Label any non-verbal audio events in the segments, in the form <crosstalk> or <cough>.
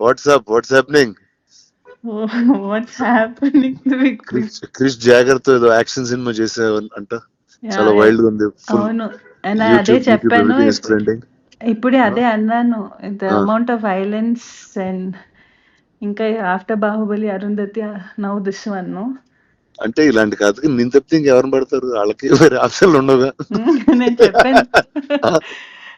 What's up what's happening what's happening Krish Krish జాగర్తో ఏదో action cinema చేసే అంట. చాలా వైల్డ్గా ఉంది. అవును. అదే చెప్పాను ఇప్పుడే అదే అన్నాను. The. Amount of violence and ఇంకా after Baahubali Arundhati now this one అంటే ఇలాంటి కథకి నేను తప్పితే ఇంకెవరిని పడతారు? వాళ్ళకి వేరే ఆప్షన్లు ఉండవుగా. <laughs> నేను చెప్పాను.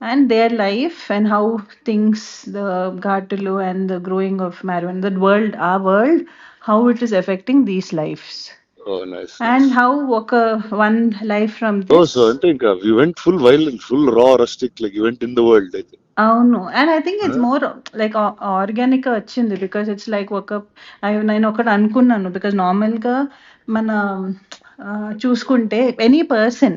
And their life and how things the Ghatalu and the growing of marijuana, the world, our world, how it is affecting these lives. Oh, nice. And nice. how ఒక one life from Oh, this. so I think uh, we went full violent, full raw, rustic, like you went in the world. I think. అవును and I think it's more like organic వచ్చింది because it's like ఒక I- నేను ఒకటి అనుకున్నాను because నార్మల్గా మన ఆ, చూసుకుంటే any person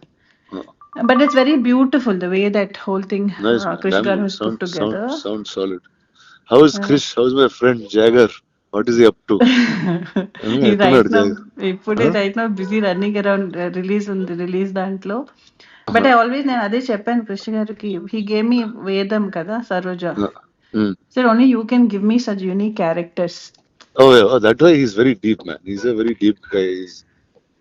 but it's very beautiful the way that whole thing nice. uh, man. Krish Damn, Garu has put sound, together sound, sound solid. How is Chris? How's my friend Jagger? What is he up to? <laughs> ఈ ఎట్టున్నాడు right now Jagan? ఇప్పుడే right now busy running around release ఉంది release దాంట్లో but I always నేను అదే చెప్పాను కృష్ణ గారికి he gave మీ వేదం కదా Saroja Mm. Sir only you can give me such unique characters Oh, yeah. Oh, that way he's very deep, man. He's a very deep guy. He's,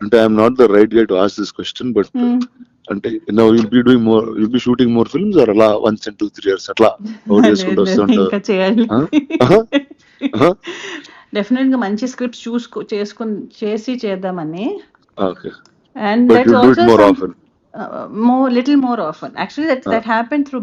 అంటే I'm not the right guy to ask this question but. అంటే no will be doing more will be shooting more films or అలా once and two three years అట్లా out చేసుకుంటూ వస్తుంటారు ఇంకా చేయాలి Huh? డెఫినెట్గా మంచి స్క్రిప్ట్స్ చూసుకో చేసుకుని చేసి చేద్దామని Okay. And it also more often. uh, more little more often actually that that happened through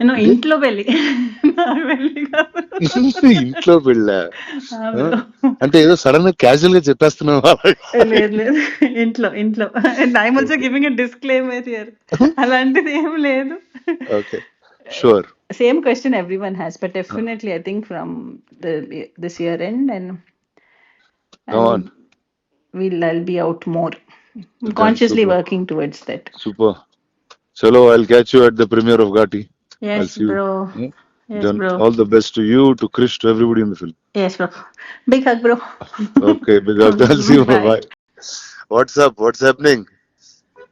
నేను ఇంట్లో <laughs> కాదు. <laughs> ఇంట్లో పెళ్ళ. అంటే ఏదో సడన్గా క్యాజువల్గా చెప్పేస్తున్నావు లేదు లేదు. ఇంట్లో ఇంట్లో I'm also giving a disclaimer here అలాంటిది ఏం లేదు. Okay sure same question everyone has but definitely I think from this year end and on we'll I'll be out more. Consciously super. working towards that. Super చలో I catch you at the premiere of Ghaati Yes, see you. bro. Yes, Done. bro. All the best to you, to Chris, to everybody in the film. Yes, bro. Big hug, bro. Okay, big up. I'll see you. Bye. Bye. What's up? What's happening?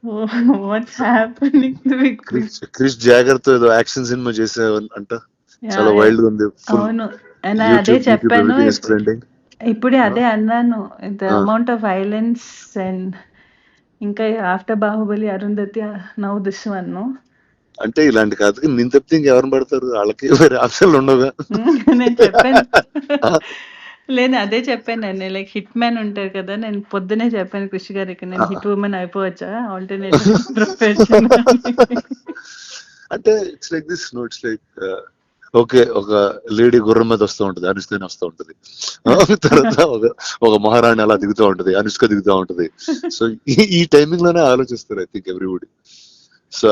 Oh, what's happening to me? Krish Krish జాగర్తో ఏదో action cinema చేసావు అంట చాలా. వైల్డ్గా ఉంది అవును అదే చెప్పాను ఇప్పుడే అదే అన్నాను the Ah. Amount of violence and ఇంకా after Baahubali Arundhati now this one అంటే ఇలాంటి కథకి నేను తప్పితే ఇంకెవరిని పడతారు? వాళ్ళకి వేరే ఆప్షన్లు ఉండవుగా. <laughs> నేను చెప్పాను. లేదు అదే చెప్పాను నేను. లైక్ హిట్ మ్యాన్ ఉంటారు కదా నేను పొద్దునే చెప్పాను కృషి గారికి నేను హిట్ ఉమెన్ అయిపోవచ్చా? Alternate profession. <laughs> అంటే it's like this no it's like okay ఒక లేడీ గుర్రం మీద వస్తూ ఉంటది అనుష్క వస్తూ ఉంటది. తర్వాత ఒక ఒక మహారాణి అలా దిగుతూ ఉంటది అనుష్క దిగుతూ ఉంటది. సో ఈ టైమింగ్లోనే ఆలోచిస్తారు I think everybody so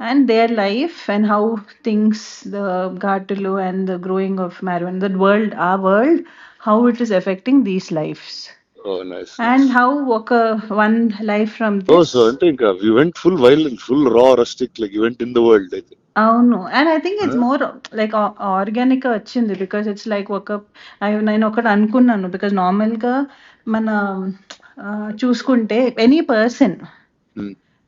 And their life and how things the Ghatalu and the growing of marijuana the world our world how it is affecting these lives Oh, nice. and how ఒక one life from this Oh, so I think uh, we went full violent, full raw, rustic, like you went in the world. I think. అవును and I think it's more like organic వచ్చింది because it's like ఒక I- నేను ఒకటి అనుకున్నాను because నార్మల్గా మన ఆ, చూసుకుంటే any person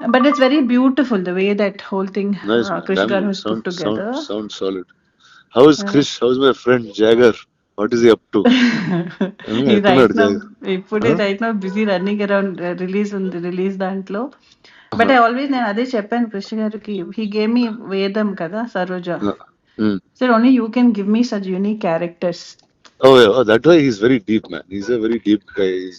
but it's very beautiful the way that whole thing nice. uh, man. Krish Damn, Garu has sound, put together Sound, sound solid. How is Chris? How's my friend Jagger? What is up to <laughs> right now ఇప్పుడే Huh? Right now busy running around release ఉంది release దాంట్లో but I always నేను అదే చెప్పాను కృష్ణ గారికి he gave మీ వేదం కదా Saroja sir only you can give me such unique characters Oh, yeah. Oh, that way he's very deep, man. He's a very deep guy. He's,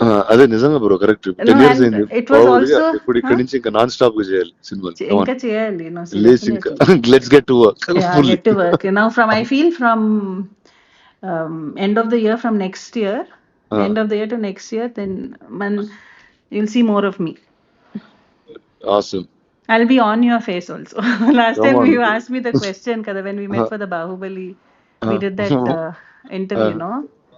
happened through bahubali only bro అదే నిజంగా bro correct No, ten years and అయింది it was Probably also- ఇప్పుడు ఇక్కడ నుంచి ఇంకా non స్టాప్గా చేయాలి cinema చే- ఇంకా చేయాలి no so లేచి ఇంకా definitely. Let's get to work yeah get to work now from i feel from um, end of the year from next year Ah. end of the year to next year then man you'll see more of me awesome I'll be on your face also. Last Come time on. you asked me the question, kada, when we met Uh, for the Bahubali, we uh, did that uh, interview, Uh. no?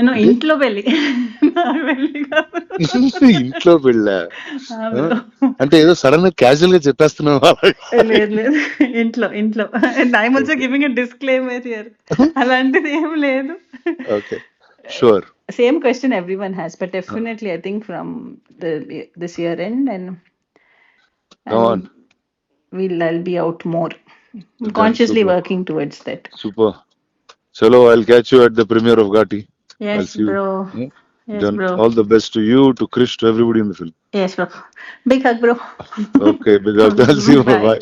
నేను ఇంట్లో పెళ్ళి. ఇంట్లో పెళ్ళ. అంటే ఏదో sudden క్యాజువల్గా చెప్పేస్తున్నావు లేదు లేదు ఇంట్లో ఇంట్లో I'm also giving disclaimer here అలాంటిది ఏం లేదు okay sure has but definitely i think from the this year end and, Go and on. we'll i'll be out more consciously super. working towards that super చలో I'll catch you at the premiere of I'll yes see you. bro Hmm? yes bro all the best to you, to Chris, to everybody in the film. yes bro big hug bro Okay, big up. <laughs> I'll see you. Bye. Bye.